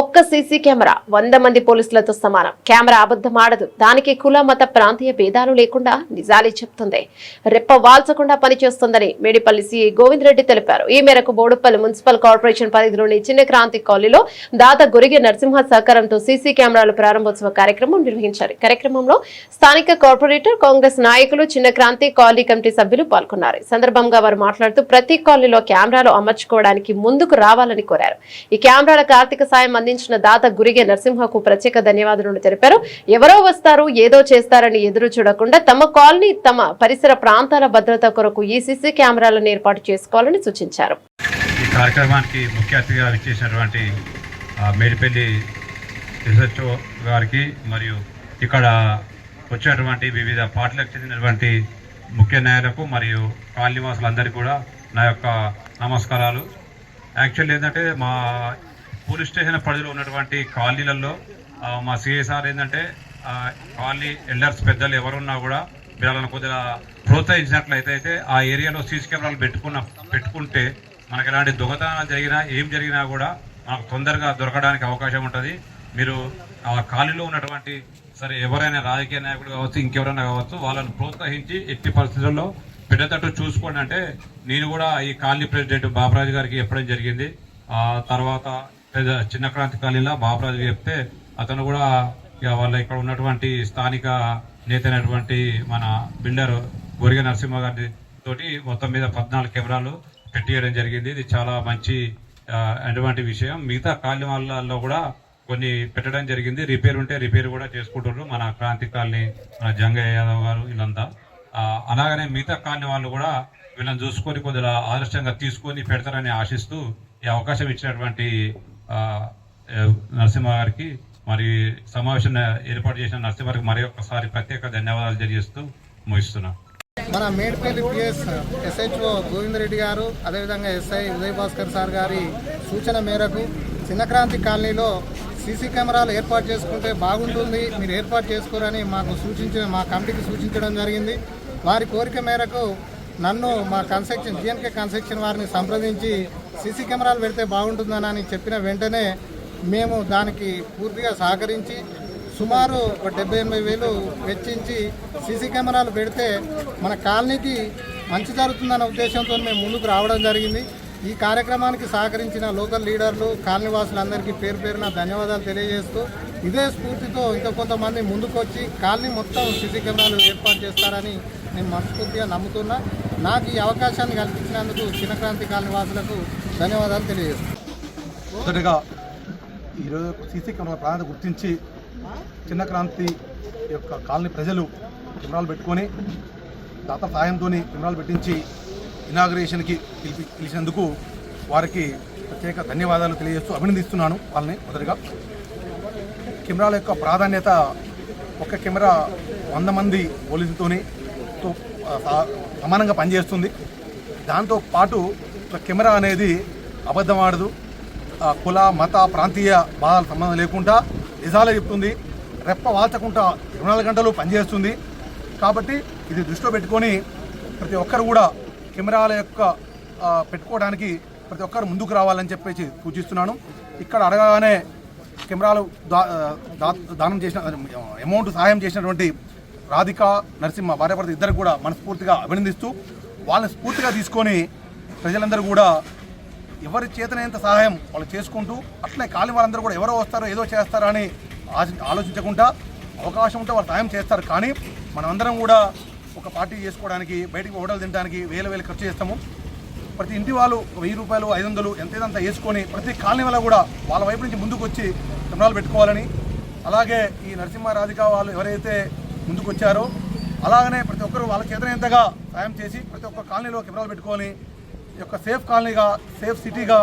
ఒక్క CC camera వంద మంది పోలీసులతో సమానం. కెమెరా అబద్ధం ఆడదు. దానికి కుల మత ప్రాంతీయ భేదాలు లేకుండా నిజాలే చెప్తుంది. రెప్ప వాల్చకుండా పనిచేస్తుందని మేడిపల్లి సీఐ గోవింద్ రెడ్డి తెలిపారు. ఈ మేరకు బోడుపల్లి మున్సిపల్ కార్పొరేషన్ పరిధిలోని చిన్న క్రాంతి కాలనీలో దాత గురిగి నరసింహ సహకారంతో సీసీ కెమెరాల ప్రారంభోత్సవ కార్యక్రమం నిర్వహించారు. కార్యక్రమంలో స్థానిక కార్పొరేటర్ కాంగ్రెస్ నాయకులు చిన్న క్రాంతి కాలనీ కమిటీ సభ్యులు పాల్గొన్నారు. సందర్భంగా వారు మాట్లాడుతూ ప్రతి కాలనీలో కెమెరాలు అమర్చుకోవడానికి ముందుకు రావాలని కోరారు. ఈ కెమెరాలకు ఆర్థిక సాయం అందించిన దాత గురిగే నరసింహకు ప్రత్యేక ధన్యవాదాలు తెలిపారు. ఎవరో వస్తారు ఏదో చేస్తారని ఎదురు చూడకుండా తమ కాలనీ తమ పరిసర ప్రాంతాల భద్రత కొరకు ఈ సీసీ కెమెరాలను ఏర్పాటు చేసుకోవాలని సూచించారు. ఈ కార్యక్రమానికి ముఖ్య అతిథిగా ఇచ్చేసినటువంటి మేడిపల్లి గారికి మరియు ఇక్కడ వచ్చినటువంటి వివిధ పార్టీలకు చెందినటువంటి ముఖ్య న్యాయాలకు మరియు కాలనీవాసులందరికీ కూడా నా యొక్క నమస్కారాలు. యాక్చువల్ ఏంటంటే మా పోలీస్ స్టేషన్ పరిధిలో ఉన్నటువంటి కాలనీలలో మా సిఎస్ఆర్ ఏంటంటే కాలనీ ఎల్డర్స్ పెద్దలు ఎవరున్నా కూడా వీళ్ళని కొద్దిగా ప్రోత్సహించినట్లయితే అయితే ఆ ఏరియాలో సీసీ కెమెరాలు పెట్టుకున్న పెట్టుకుంటే మనకు ఎలాంటి దొంగతనాలు జరిగినా ఏం జరిగినా కూడా మనకు తొందరగా దొరకడానికి అవకాశం ఉంటుంది. మీరు ఆ ఖాళీలో ఉన్నటువంటి సరే ఎవరైనా రాజకీయ నాయకుడు కావచ్చు ఇంకెవరైనా కావచ్చు వాళ్ళని ప్రోత్సహించి ఎట్టి పరిస్థితుల్లో పెట్టేటట్టు చూసుకోండి అంటే నేను కూడా ఈ కాలనీ ప్రెసిడెంట్ బాబరాజు గారికి చెప్పడం జరిగింది. తర్వాత పెద్ద చిన్న క్రాంతి కాలంలో బాబురాజు చెప్తే అతను కూడా ఇక వాళ్ళ ఇక్కడ ఉన్నటువంటి స్థానిక నేత అయినటువంటి మన బిల్డర్ గొరిగ నరసింహ గారి తోటి మొత్తం మీద పద్నాలుగు కెమెరాలు పెట్టియడం జరిగింది. ఇది చాలా మంచి అటువంటి విషయం. మిగతా కాలనీ కూడా కొన్ని పెట్టడం జరిగింది. రిపేర్ ఉంటే రిపేర్ కూడా చేసుకుంటున్నారు మన క్రాంతి కాలనీ మన జంగయ్య యాదవ్ గారు వీళ్ళంతా. అలాగనే మిగతా కాలనీ వాళ్ళు కూడా వీళ్ళని చూసుకొని కొద్దిగా ఆదర్శంగా తీసుకొని పెడతారని ఆశిస్తూ ఈ అవకాశం ఇచ్చినటువంటి నరసింహ గారికి మరి సమావేశం ఏర్పాటు చేసిన నరసింహ గారికి మరి ఒక్కసారి ప్రత్యేక ధన్యవాదాలు తెలియజేస్తూ ముగిస్తున్నా. మన మేడ్పల్లి పిఎస్ ఎస్హెచ్ఓ గోవిందరెడ్డి గారు అదేవిధంగా ఎస్ఐ ఉదయ్ భాస్కర్ సార్ గారి సూచన మేరకు చిన్నక్రాంతి కాలనీలో సీసీ కెమెరాలు ఏర్పాటు చేసుకుంటే బాగుంటుంది మీరు ఏర్పాటు చేసుకోరని మాకు సూచించిన మా కమిటీకి సూచించడం జరిగింది. వారి కోరిక మేరకు నన్ను మా కన్స్ట్రక్షన్ జిఎన్కే కన్స్ట్రక్షన్ వారిని సంప్రదించి సీసీ కెమెరాలు పెడితే బాగుంటుందని చెప్పిన వెంటనే మేము దానికి పూర్తిగా సహకరించి సుమారు ఒక డెబ్బై ఎనభై వేలు వెచ్చించి సీసీ కెమెరాలు పెడితే మన కాలనీకి మంచి జరుగుతుందన్న ఉద్దేశంతో మేము ముందుకు రావడం జరిగింది. ఈ కార్యక్రమానికి సహకరించిన లోకల్ లీడర్లు కాలనీ వాసులందరికీ పేరు పేరున ధన్యవాదాలు తెలియజేస్తూ ఇదే స్ఫూర్తితో ఇంకా కొంతమంది ముందుకొచ్చి కాలనీ మొత్తం సీసీ కెమెరాలు ఏర్పాటు చేస్తారని నేను మనస్ఫూర్తిగా నమ్ముతున్నా. నాకు ఈ అవకాశాన్ని కల్పించినందుకు చిన్నక్రాంతి కాలనీ వాసులకు ధన్యవాదాలు తెలియజేస్తున్నాను. మొదటగా ఈరోజు సీసీ కెమెరా ప్రాధాన్యత గుర్తించి చిన్న క్రాంతి యొక్క కాలనీ ప్రజలు కెమెరాలు పెట్టుకొని దాత సాయంతో కెమెరాలు పెట్టించి ఇనాగ్రేషన్కి పిలిపి పిలిచినందుకు వారికి ప్రత్యేక ధన్యవాదాలు తెలియజేస్తూ అభినందిస్తున్నాను వాళ్ళని మొదటగా. కెమెరాల యొక్క ప్రాధాన్యత ఒక కెమెరా వంద మంది పోలీసులతోని తో సమానంగా పనిచేస్తుంది. దాంతో పాటు ఒక కెమెరా అనేది అబద్ధం ఆడదు. కుల మత ప్రాంతీయ బాధల సంబంధం లేకుండా నిజాలే చెప్తుంది. రెప్ప వాల్చకుండా ఇరవై నాలుగు గంటలు పనిచేస్తుంది. కాబట్టి ఇది దృష్టిలో పెట్టుకొని ప్రతి ఒక్కరు కూడా కెమెరాల యొక్క పెట్టుకోవడానికి ప్రతి ఒక్కరు ముందుకు రావాలని చెప్పేసి సూచిస్తున్నాను. ఇక్కడ అడగగానే కెమెరాలు దా- దానం చేసిన అమౌంట్ సహాయం చేసినటువంటి రాధిక నరసింహ భార్యాభర్త ఇద్దరు కూడా మనస్ఫూర్తిగా అభినందిస్తూ వాళ్ళని స్ఫూర్తిగా తీసుకొని ప్రజలందరూ కూడా ఎవరి చేతనైనంత సహాయం వాళ్ళు చేసుకుంటూ అట్లే కాలి వాళ్ళందరూ కూడా ఎవరో వస్తారో ఏదో చేస్తారో అని ఆలోచించకుండా అవకాశం ఉంటే వాళ్ళు సాయం చేస్తారు. కానీ మనమందరం కూడా ఒక పార్టీ చేసుకోవడానికి బయటికి హోటల్ తినడానికి వేల వేలు ఖర్చు చేస్తాము. ప్రతి ఇంటి వాళ్ళు వెయ్యి రూపాయలు ఐదు వందలు ఎంతేదంతా వేసుకొని ప్రతి కాలనీ వల్ల కూడా వాళ్ళ వైపు నుంచి ముందుకు వచ్చి కెమెరాలు పెట్టుకోవాలని. అలాగే ఈ నరసింహ రాధిక వాళ్ళు ఎవరైతే ముందుకొచ్చారు. అలాగనే ప్రతి ఒక్కరు వాళ్ళ చేతనంతగా సాయం చేసి ప్రతి ఒక్క కాలనీలో కెమెరాలు పెట్టుకొని యొక్క సేఫ్ కాలనీగా సేఫ్ సిటీగా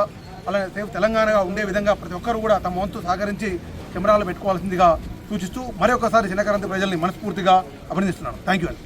అలాగే సేఫ్ తెలంగాణగా ఉండే విధంగా ప్రతి ఒక్కరు కూడా తమ వంతు సహకరించి కెమెరాలు పెట్టుకోవాల్సిందిగా సూచిస్తూ మరొకసారి చిన్నకరంత ప్రజల్ని మనస్ఫూర్తిగా అభినందిస్తున్నాను. థ్యాంక్ యూ అండి.